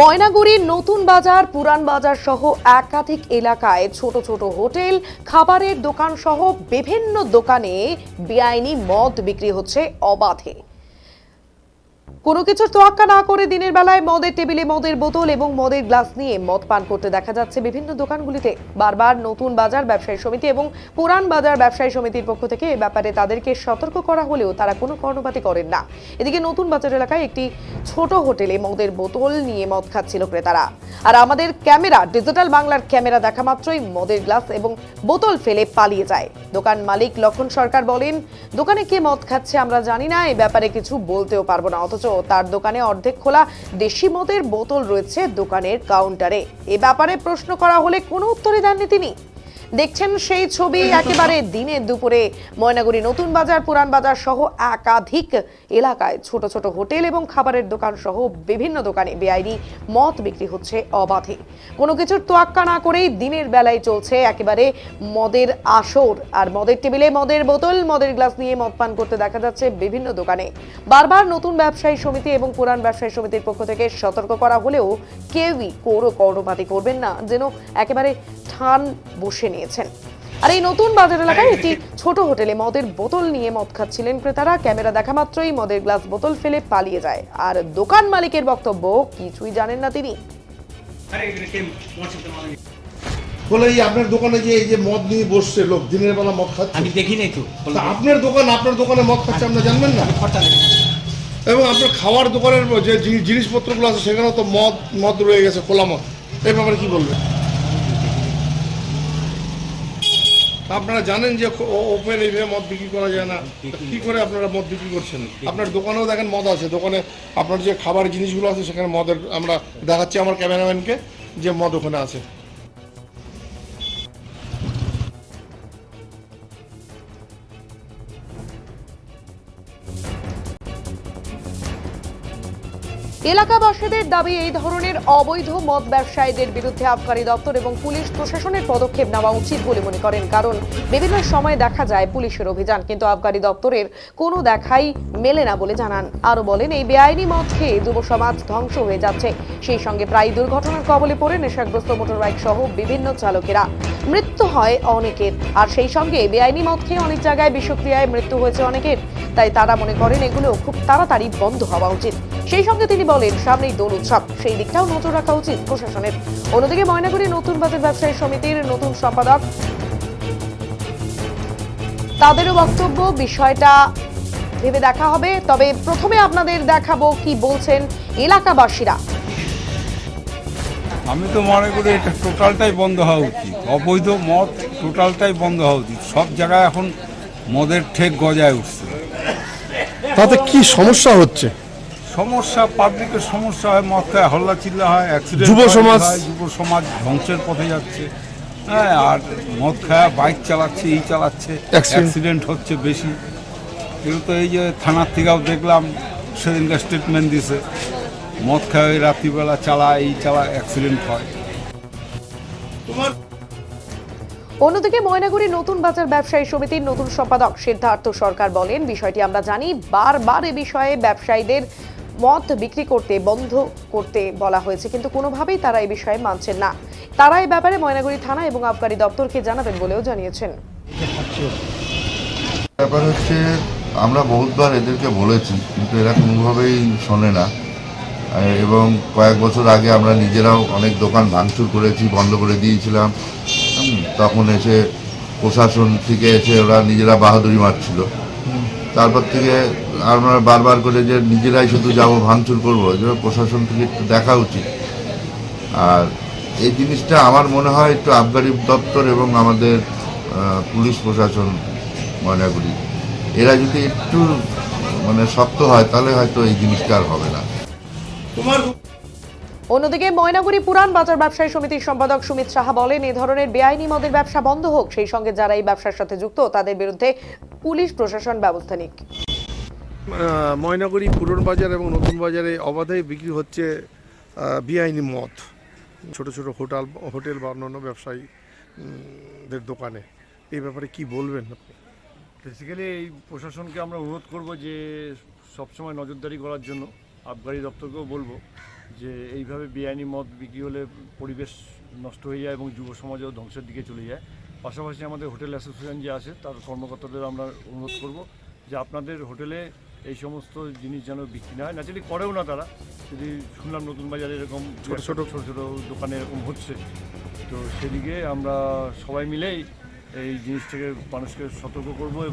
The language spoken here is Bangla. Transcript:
ময়নাগুড়ির নতুন বাজার, পুরান বাজার সহ একাধিক এলাকায় ছোট ছোট হোটেল, খাবারের দোকান সহ বিভিন্ন দোকানে বেআইনি মদ বিক্রি হচ্ছে অবাধে। কোনো কিছুর তোয়াক্কা না করে দিনের বেলায় মদের টেবিলে মদের বোতল এবং মদের গ্লাস নিয়ে মদ পান করতে দেখা যাচ্ছে বিভিন্ন দোকানগুলিতে। বারবার নতুন বাজার ব্যবসায়ী সমিতি এবং পুরান বাজার ব্যবসায়ী সমিতির পক্ষ থেকে এ ব্যাপারে তাদেরকে সতর্ক করা হলেও তারা কোনো কর্ণপাতি করেন না। এদিকে নতুন বাজার এলাকায় একটি ছোট হোটেলে মদের বোতল নিয়ে মদ খাচ্ছিল ক্রেতারা। আর আমাদের ক্যামেরা, ডিজিটাল বাংলার ক্যামেরা দেখা মাত্রই মদের গ্লাস এবং বোতল ফেলে পালিয়ে যায়। দোকান মালিক লক্ষণ সরকার বলেন, দোকানে কে মদ খাচ্ছে আমরা জানি না এই ব্যাপারে কিছু বলতেও পারব না। অথচ তার দোকানে অর্ধেক খোলা দেশি মদের বোতল রয়েছে দোকানের কাউন্টারে। এ ব্যাপারে প্রশ্ন করা হলে কোনো উত্তরই দেননি তিনি। দেখছেন সেই ছবি একেবারে দিনে দুপুরে ময়নাগুড়ি নতুন বাজার, পুরান বাজার সহ একাধিক এলাকায় ছোট ছোট হোটেল এবং খাবারের দোকান সহ বিভিন্ন দোকানে বেআইনি মদ বিক্রি হচ্ছে অবাধে। কোনো কিছুর তোয়াক্কা না করেই দিনের বেলায় চলছে একেবারে মদের আসর। আর মদের টেবিলে মদের বোতল, মদের গ্লাস নিয়ে মদ পান করতে দেখা যাচ্ছে বিভিন্ন দোকানে। বারবার নতুন ব্যবসায়ী সমিতি এবং পুরান ব্যবসায়ী সমিতির পক্ষ থেকে সতর্ক করা হলেও কেউই কোনো কর্ণপাতি করবেন না, যেন একেবারে ঠান বসে নিয়েছেন আর এই নতুন বাজার এলাকায় একটি ছোট হোটেলে মদের বোতল নিয়ে মদ খাচ্ছিলেন ক্রেতারা। ক্যামেরা দেখা মাত্রই মদের গ্লাস বোতল ফেলে পালিয়ে যায়। আর দোকান মালিকের বক্তব্য কিছুই জানেন না তিনি। বলে এই আপনার দোকানে যে এই যে মদ নিয়ে বসছে লোক দিনের বেলা মদ খাচ্ছে। আমি দেখি নাই তো। আপনার দোকান আপনার দোকানে মদ খাচ্ছে আপনার জানবেন না? খরচা এবং আপনার খাওয়ার দোকানের যে জিনিসপত্রগুলো আছে সেখানেও তো মদ মদ রয়ে গেছে খোলা মদ। এই ব্যাপারে কি বলবেন তা আপনারা জানেন যে ওপেন এইভাবে মদ বিক্রি করা যায় না। কি করে আপনারা মদ বিক্রি করছেন? আপনার দোকানেও দেখেন মদ আছে। দোকানে আপনার যে খাবার জিনিসগুলো আছে সেখানে মদের আমরা দেখাচ্ছি আমার ক্যামেরাম্যানকে যে মদ ওখানে আছে। এলাকাবাসীদের দাবি, এই ধরনের অবৈধ মদ ব্যবসায়ীদের বিরুদ্ধে আবকারী দপ্তর এবং পুলিশ প্রশাসনের পদক্ষেপ নেওয়া উচিত বলে মনে করেন। কারণ বিভিন্ন সময় দেখা যায় পুলিশের অভিযান, কিন্তু আবকারী দপ্তরের কোনো দেখাই মেলে না বলে জানান। আরও বলেন, এই বেআইনি মদ খেয়ে যুব সমাজ ধ্বংস হয়ে যাচ্ছে। সেই সঙ্গে প্রায় দুর্ঘটনার কবলে পড়ে নেশাগ্রস্ত মোটরবাইক সহ বিভিন্ন চালকেরা। মৃত্যু হয় অনেকের। আর সেই সঙ্গে বেআইনি মদ খেয়ে অনেক জায়গায় বিষক্রিয়ায় মৃত্যু হয়েছে অনেকের। তাই তারা মনে করেন এগুলো খুব তাড়াতাড়ি বন্ধ হওয়া উচিত। সেই সঙ্গে তিনি বলেন, সামনেই দোল উৎসব। সেই দিকটাও নজর রাখা উচিত প্রশাসনের। অন্যদিকে ময়নাগুড়ি নতুন বাজার ব্যবসায়ী সমিতির নতুন সম্পাদক। তাদেরও বক্তব্য, বিষয়টা ভেবে দেখা হবে। তবে প্রথমে আপনাদের দেখাবো কি বলছেন এলাকাবাসীরা। আমি তো মনে করি এটা টোটালটাই বন্ধ হওয়া উচিত। অবৈধ মদ টোটালটাই বন্ধ হওয়া উচিত। সব জায়গায় এখন মদের ঠেক গজায় উঠছে। তাতে কি সমস্যা হচ্ছে? সমস্যা পাবলিকের সমস্যা হয় মদ খায় হল্লা চিল্লা হয় অ্যাক্সিডেন্ট যুব সমাজ- যুব সমাজ ধ্বংসের পথে যাচ্ছে। হ্যাঁ আর মদ খায় বাইক চালাচ্ছে এই চালাচ্ছে অ্যাক্সিডেন্ট হচ্ছে বেশি। কিন্তু এই যে থানার থেকেও দেখলাম সেদিনকার স্টেটমেন্ট দিছে। মদ খায় রাত্রিবেলা চালায় এই চালা অ্যাক্সিডেন্ট হয়। অন্যদিকে ময়নাগুড়ি নতুন বাজার ব্যবসায়ী সমিতির নতুন সম্পাদক সিদ্ধার্থ সরকার বলেন বিষয়টি আমরা জানি বারবার এ বিষয়ে ব্যবসায়ীদের মদ বিক্রি করতে বন্ধ করতে বলা হয়েছে কিন্তু কোনোভাবেই তারা এই বিষয়ে মানছেন না। তারা এই ব্যাপারে ময়নাগুড়ি থানা এবং আবকারী দপ্তরকে জানাবেন বলেও জানিয়েছেন। ব্যাপার হচ্ছে আমরা বহুতবার এদেরকে বলেছি কিন্তু এরা কোনোভাবেই শোনে না। এবং কয়েক বছর আগে আমরা নিজেরাও অনেক দোকান ভাঙচুর করেছি, বন্ধ করে দিয়েছিলাম। তখন এসে প্রশাসন থেকে এসে ওরা নিজেরা বাহাদুরি মারছিল। তারপর থেকে আমরা বারবার করে যে নিজেরাই শুধু যাব, ভাঙচুর করব প্রশাসন থেকে একটু দেখা উচিত। আর এই জিনিসটা আমার মনে হয় একটু আবগারি দপ্তর এবং আমাদের পুলিশ প্রশাসন ময়নাগুড়ি। এরা যদি একটু মানে শক্ত হয়, তাহলে হয়তো এই জিনিসটা আর হবে না। তোমার অন্যদিকে ময়নাগুড়ি পুরান বাজার ব্যবসায়ী সমিতির সম্পাদক সুমিত সাহা বলেন এ ধরনের বেআইনি মদের ব্যবসা বন্ধ হোক সেই সঙ্গে যারা এই ব্যবসার সাথে যুক্ত তাদের বিরুদ্ধে পুলিশ প্রশাসন ব্যবস্থা নিক। ময়নাগুড়ি পুরন বাজার এবং নতুন বাজারে অবাধে বিক্রি হচ্ছে বেআইনি মদ। ছোট ছোট হোটেল হোটেল বা অন্যান্য ব্যবসায়ীদের দোকানে। এই ব্যাপারে কি বলবেন আপনি? বেসিক্যালি এই প্রশাসনকে আমরা অনুরোধ করব যে সবসময় নজরদারি করার জন্য। আবগারি দপ্তরকেও বলব যে এইভাবে বেআইনি মদ বিক্রি হলে পরিবেশ নষ্ট হয়ে যায় এবং যুব সমাজও ধ্বংসের দিকে চলে যায়। পাশাপাশি আমাদের হোটেল অ্যাসোসিয়েশন যে আছে তার কর্মকর্তাদের আমরা অনুরোধ করব যে আপনাদের হোটেলে এই সমস্ত জিনিস যেন বিক্রি না হয়। ন্যাচারালি করেও না তারা। যদি শুনলাম নতুন বাজারে এরকম ছোট ছোট। ছোট ছোট দোকানে এরকম হচ্ছে তো সেদিকে আমরা সবাই মিলেই এই জিনিস থেকে মানুষকে সতর্ক করব এবং